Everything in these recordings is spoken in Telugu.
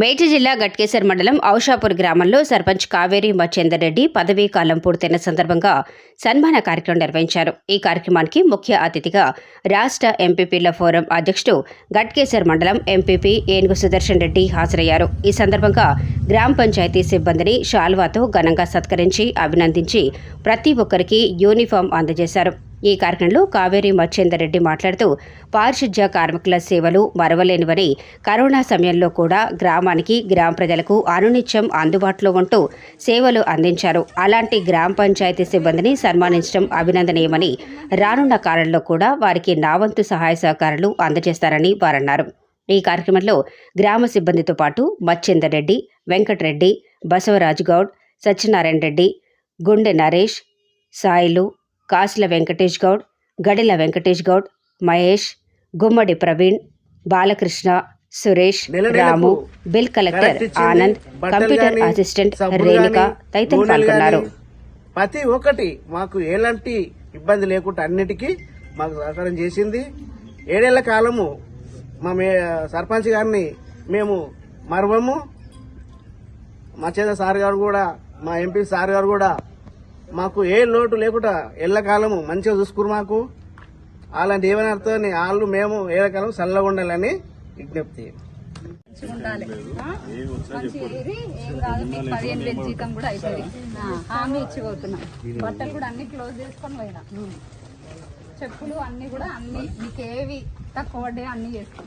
మేడ్చల్ జిల్లా గట్కేసర్ మండలం ఔషాపూర్ గ్రామంలో సర్పంచ్ కావేరి మచ్చేందర్ రెడ్డి పదవీ కాలం పూర్తయిన సందర్భంగా సన్మాన కార్యక్రమం నిర్వహించారు. ఈ కార్యక్రమానికి ముఖ్య అతిథిగా రాష్ట్ర ఎంపీపీల ఫోరం అధ్యక్షుడు గట్కేసర్ మండలం ఎంపీపీ ఏనుగు సుదర్శన్ రెడ్డి హాజరయ్యారు. ఈ సందర్భంగా గ్రామ పంచాయతీ సిబ్బందిని షాల్వాతో ఘనంగా సత్కరించి అభినందించి ప్రతి ఒక్కరికి యూనిఫామ్ అందజేశారు. ఈ కార్యక్రమంలో కావేరి మచ్చేందర్ రెడ్డి మాట్లాడుతూ పారిశుధ్య కార్మికుల సేవలు మరవలేనివని కరోనా సమయంలో కూడా గ్రామానికి గ్రామ ప్రజలకు అనునిత్యం అందుబాటులో ఉంటూ సేవలు అందించారు. అలాంటి గ్రామ పంచాయతీ సిబ్బందిని సన్మానించడం అభినందనీయమని రానున్న కాలంలో కూడా వారికి నావంతు సహాయ సహకారాలు అందజేస్తారని వారన్నారు. ఈ కార్యక్రమంలో గ్రామ సిబ్బందితో పాటు మచ్చేందర్ రెడ్డి వెంకటరెడ్డి బసవరాజ్ గౌడ్ సత్యనారాయణ రెడ్డి గుండె Naresh Sailu Kasula Venkatesh Goud Gadila Venkatesh Goud Mahesh Gummadi Praveen Balakrishna Suresh Ramu bill collector. Anand computer assistant Renuka తదితరులు పాల్గొన్నారు గాని, ప్రతి ఒక్కటి మాకు ఎలాంటి ఇబ్బంది లేకుండా అన్నిటికీ మాకు సహకారం చేసింది. ఏడేళ్ళ కాలము మా మే సర్పంచ్ గారిని మేము మరవము. మా చేత సార్ గారు కూడా మా ఎంపీ సార్ గారు కూడా మాకు ఏ లోటు లేకుండా ఎల్లకాలము మంచిగా చూసుకురు మాకు. అలాంటి ఏమైనా అర్థం వాళ్ళు మేము ఏళ్ళకాలం చల్లగా ఉండాలని విజ్ఞప్తి. ఉండాలి. పదిహేను వేలు జీతం కూడా అవుతుంది హామీ ఇచ్చి పోతున్నాం బట్టలు కూడా అన్ని క్లోజ్ చేసుకొని పోయినా. చెప్పులు అన్ని కూడా అన్ని మీకు ఏవి తక్కువ పడ్డాయి అన్ని చేస్తాం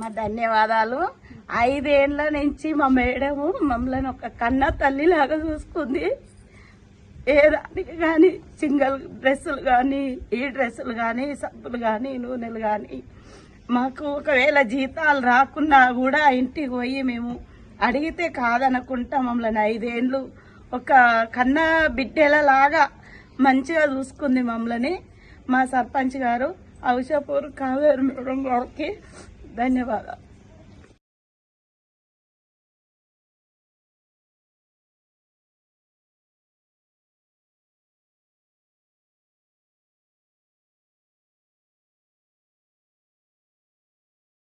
మా ధన్యవాదాలు. ఐదేళ్ళ నుంచి మా మేడము మమ్మల్ని ఒక కన్న తల్లిలాగా చూసుకుంది. ఏ దానికి కానీ సింగల్ డ్రెస్సులు కానీ ఈ డ్రెస్సులు కానీ సబ్బులు కానీ నూనెలు కానీ మాకు ఒకవేళ జీతాలు రాకున్నా కూడా ఇంటికి పోయి మేము అడిగితే కాదనకుండా మమ్మల్ని ఐదేండ్లు ఒక కన్న బిడ్డలలాగా మంచిగా చూసుకుంది మమ్మల్ని. మా సర్పంచ్ గారు ఔషపూర్ కావేరు మేడం గారికి ధన్యవాదాలు